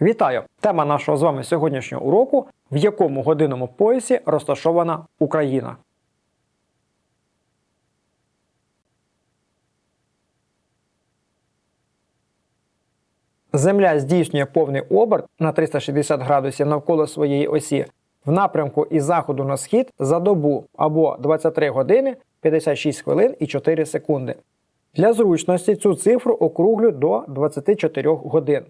Вітаю! Тема нашого з вами сьогоднішнього уроку, в якому годинному поясі розташована Україна. Земля здійснює повний оберт на 360 градусів навколо своєї осі в напрямку із заходу на схід за добу або 23 години 56 хвилин і 4 секунди. Для зручності цю цифру округлю до 24 годин.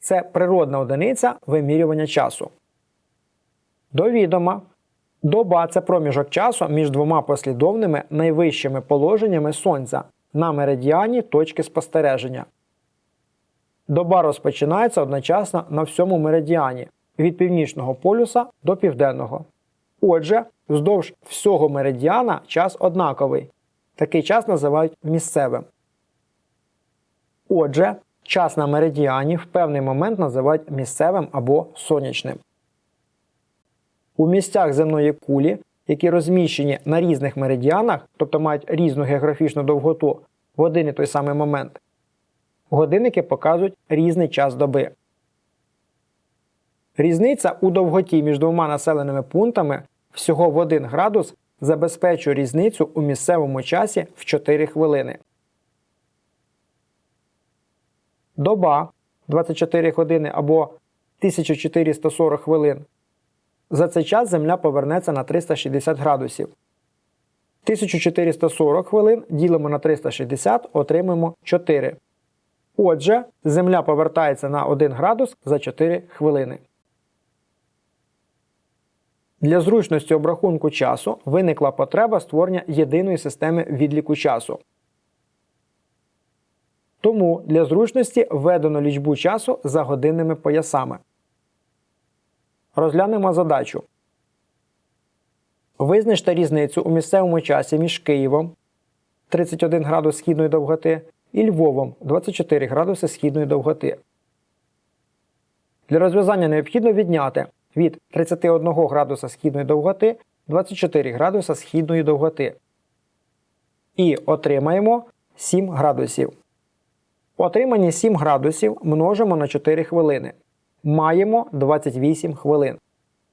Це природна одиниця вимірювання часу. До відома. Доба це проміжок часу між двома послідовними найвищими положеннями Сонця на меридіані точки спостереження. Доба розпочинається одночасно на всьому меридіані від північного полюса до південного. Отже, вздовж всього меридіана час однаковий. Такий час називають місцевим. Отже, час на меридіані в певний момент називають місцевим або сонячним. У місцях земної кулі, які розміщені на різних меридіанах, тобто мають різну географічну довготу в один і той самий момент, годинники показують різний час доби. Різниця у довготі між двома населеними пунктами всього в 1 градус забезпечує різницю у місцевому часі в 4 хвилини. Доба 24 години або 1440 хвилин. За цей час Земля повернеться на 360 градусів. 1440 хвилин ділимо на 360, отримаємо 4. Отже, Земля повертається на 1 градус за 4 хвилини. Для зручності обрахунку часу виникла потреба створення єдиної системи відліку часу. Тому для зручності введено лічбу часу за годинними поясами. Розглянемо задачу. Визначте різницю у місцевому часі між Києвом 31 градус східної довготи і Львовом 24 градуси східної довготи. Для розв'язання необхідно відняти від 31 градуса східної довготи 24 градуса східної довготи. І отримаємо 7 градусів. Отримані 7 градусів множимо на 4 хвилини. Маємо 28 хвилин.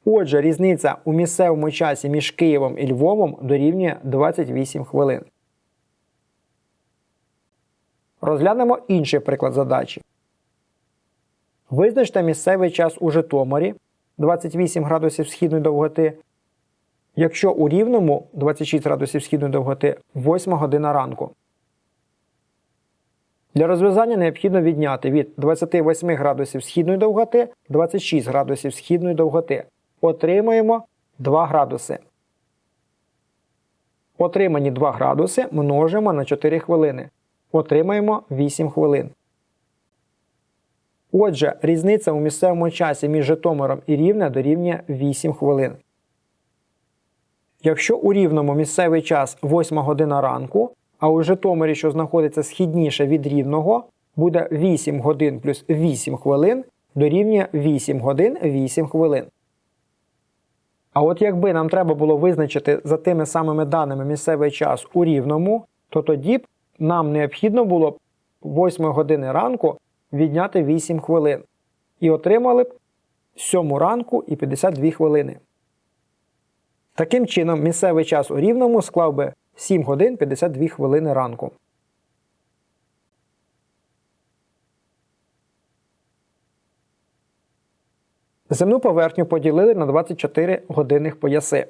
Отже, різниця у місцевому часі між Києвом і Львовом дорівнює 28 хвилин. Розглянемо інший приклад задачі. Визначте місцевий час у Житомирі 28 градусів східної довготи. Якщо у рівному 26 градусів східної довготи 8 година ранку. Для розв'язання необхідно відняти від 28 градусів східної довготи 26 градусів східної довготи. Отримаємо 2 градуси. Отримані 2 градуси множимо на 4 хвилини. Отримаємо 8 хвилин. Отже, різниця у місцевому часі між Житомиром і Рівне дорівнює 8 хвилин. Якщо у Рівному місцевий час 8 година ранку, а у Житомирі, що знаходиться східніше від Рівного, буде 8 годин плюс 8 хвилин дорівнює 8 годин 8 хвилин. А от якби нам треба було визначити за тими самими даними місцевий час у Рівному, то тоді б нам необхідно було б 8 години ранку відняти 8 хвилин. І отримали б 7 ранку і 52 хвилини. Таким чином, місцевий час у Рівному склав би 7 годин 52 хвилини ранку. Земну поверхню поділили на 24 годинних пояси.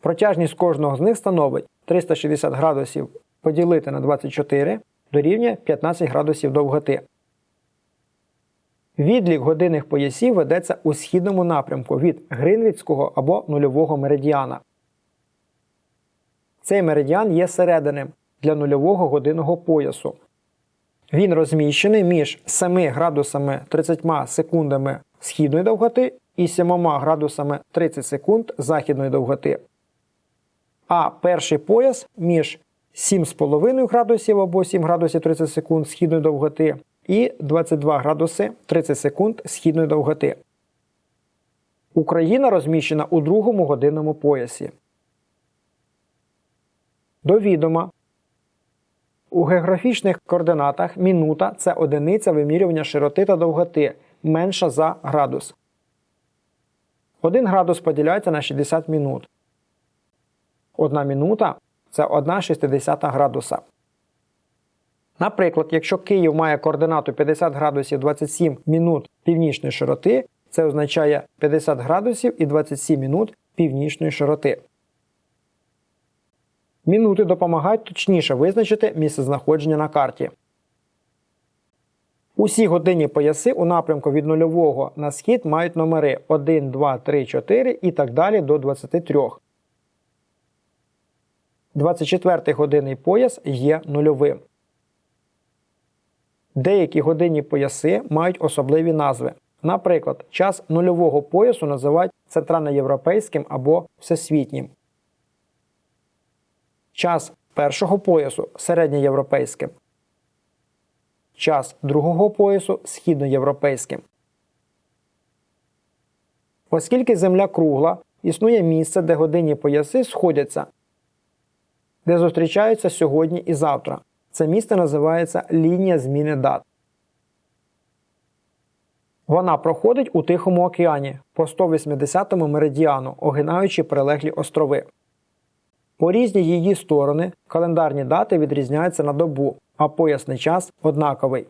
Протяжність кожного з них становить 360 градусів поділити на 24 дорівнює 15 градусів довготи. Відлік годинних поясів ведеться у східному напрямку від Гринвіцького або нульового меридіана. Цей меридіан є серединним для нульового годинного поясу. Він розміщений між 7 градусами 30 секундами східної довготи і 7 градусами 30 секунд західної довготи. А перший пояс між 7,5 градусів або 7 градусів 30 секунд східної довготи і 22 градуси 30 секунд східної довготи. Україна розміщена у другому годинному поясі. До відома. У географічних координатах мінута це одиниця вимірювання широти та довготи, менша за градус. 1 градус поділяється на 60 минут. 1 минута це 1,60 градуса. Наприклад, якщо Київ має координату 50 градусів 27 минут північної широти, це означає 50 градусів і 27 минут північної широти. Мінути допомагають точніше визначити місцезнаходження на карті. Усі годинні пояси у напрямку від нульового на схід мають номери 1, 2, 3, 4 і так далі до 23. 24 годинний пояс є нульовим. Деякі годинні пояси мають особливі назви. Наприклад, час нульового поясу називають центральноєвропейським або всесвітнім. Час першого поясу середньоєвропейським. Час другого поясу східноєвропейським. Оскільки Земля кругла, існує місце, де годинні пояси сходяться, де зустрічаються сьогодні і завтра. Це місце називається лінія зміни дат. Вона проходить у Тихому океані по 180-му меридіану, огинаючи прилеглі острови. По різні її сторони календарні дати відрізняються на добу, а поясний час однаковий.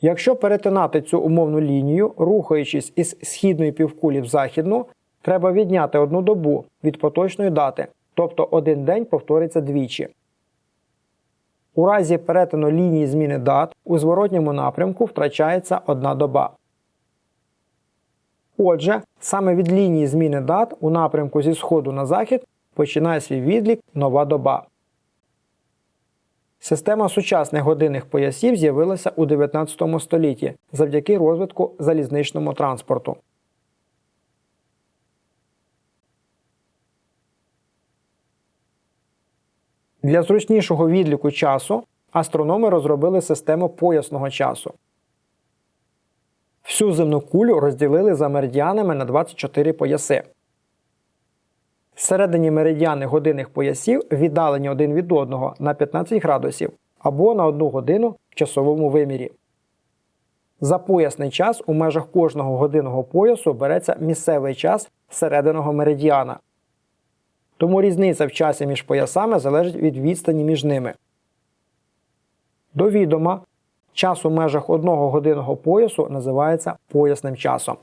Якщо перетинати цю умовну лінію, рухаючись із східної півкулі в західну, треба відняти одну добу від поточної дати, тобто один день повториться двічі. У разі перетину лінії зміни дат у зворотньому напрямку втрачається одна доба. Отже, саме від лінії зміни дат у напрямку зі сходу на захід починає свій відлік нова доба. Система сучасних годинних поясів з'явилася у 19 столітті завдяки розвитку залізничному транспорту. Для зручнішого відліку часу астрономи розробили систему поясного часу. Всю земну кулю розділили за меридіанами на 24 пояси. Всередині меридіани годинних поясів віддалені один від одного на 15 градусів або на 1 годину в часовому вимірі. За поясний час у межах кожного годинного поясу береться місцевий час серединого меридіана. Тому різниця в часі між поясами залежить від відстані між ними. До відома, час у межах одного годинного поясу називається поясним часом.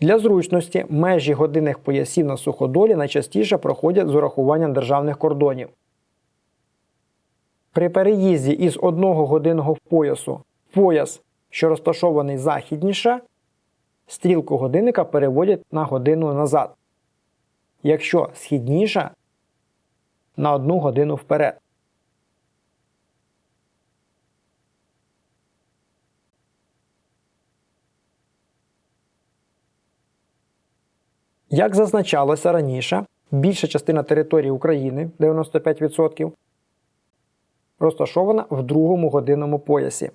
Для зручності межі годинних поясів на суходолі найчастіше проходять з урахуванням державних кордонів. При переїзді із одного годинного поясу в пояс, що розташований західніше, стрілку годинника переводять на годину назад. Якщо східніше на одну годину вперед. Як зазначалося раніше, більша частина території України 95% розташована в другому годинному поясі.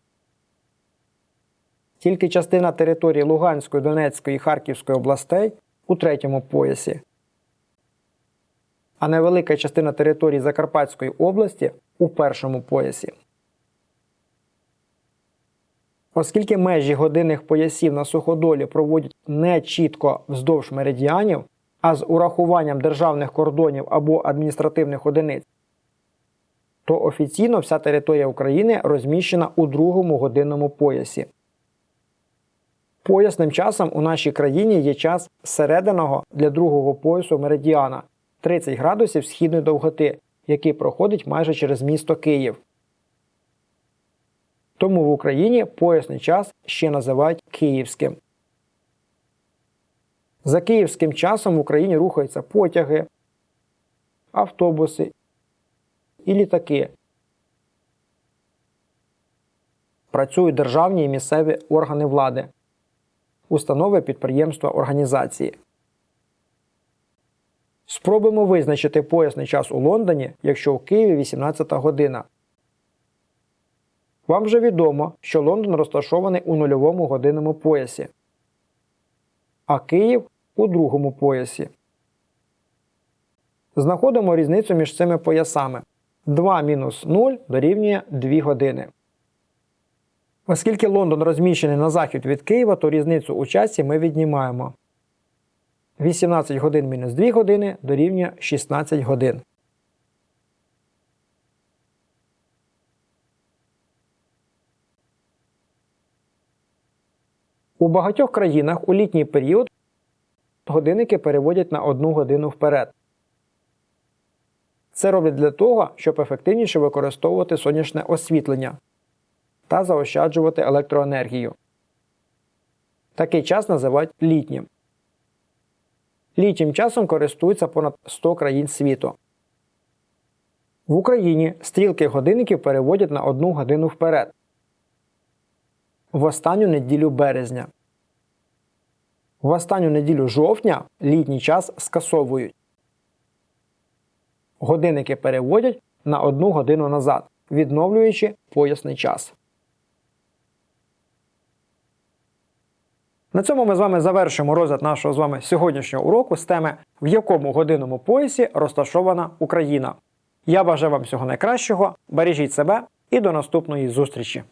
Тільки частина території Луганської, Донецької і Харківської областей у третьому поясі, а невелика частина території Закарпатської області у першому поясі. Оскільки межі годинних поясів на суходолі проводять не чітко вздовж меридіанів, а з урахуванням державних кордонів або адміністративних одиниць, то офіційно вся територія України розміщена у другому годинному поясі. Поясним часом у нашій країні є час серединого для другого поясу меридіана 30 градусів східної довготи, який проходить майже через місто Київ. Тому в Україні поясний час ще називають київським. За київським часом в Україні рухаються потяги, автобуси і літаки. Працюють державні і місцеві органи влади, установи підприємства організації. Спробуємо визначити поясний час у Лондоні, якщо у Києві 18 година. Вам вже відомо, що Лондон розташований у нульовому годинному поясі, а Київ у другому поясі. Знаходимо різницю між цими поясами. 2 мінус 0 дорівнює 2 години. Оскільки Лондон розміщений на захід від Києва, то різницю у часі ми віднімаємо. 18 годин мінус 2 години дорівнює 16 годин. У багатьох країнах у літній період годинники переводять на одну годину вперед. Це роблять для того, щоб ефективніше використовувати сонячне освітлення та заощаджувати електроенергію. Такий час називають літнім. Літнім часом користуються понад 100 країн світу. В Україні стрілки годинників переводять на одну годину вперед. В останню неділю березня. В останню неділю жовтня літній час скасовують. Годинники переводять на одну годину назад, відновлюючи поясний час. На цьому ми з вами завершимо розгляд нашого з вами сьогоднішнього уроку з теми, в якому годинному поясі розташована Україна. Я бажаю вам всього найкращого, бережіть себе і до наступної зустрічі!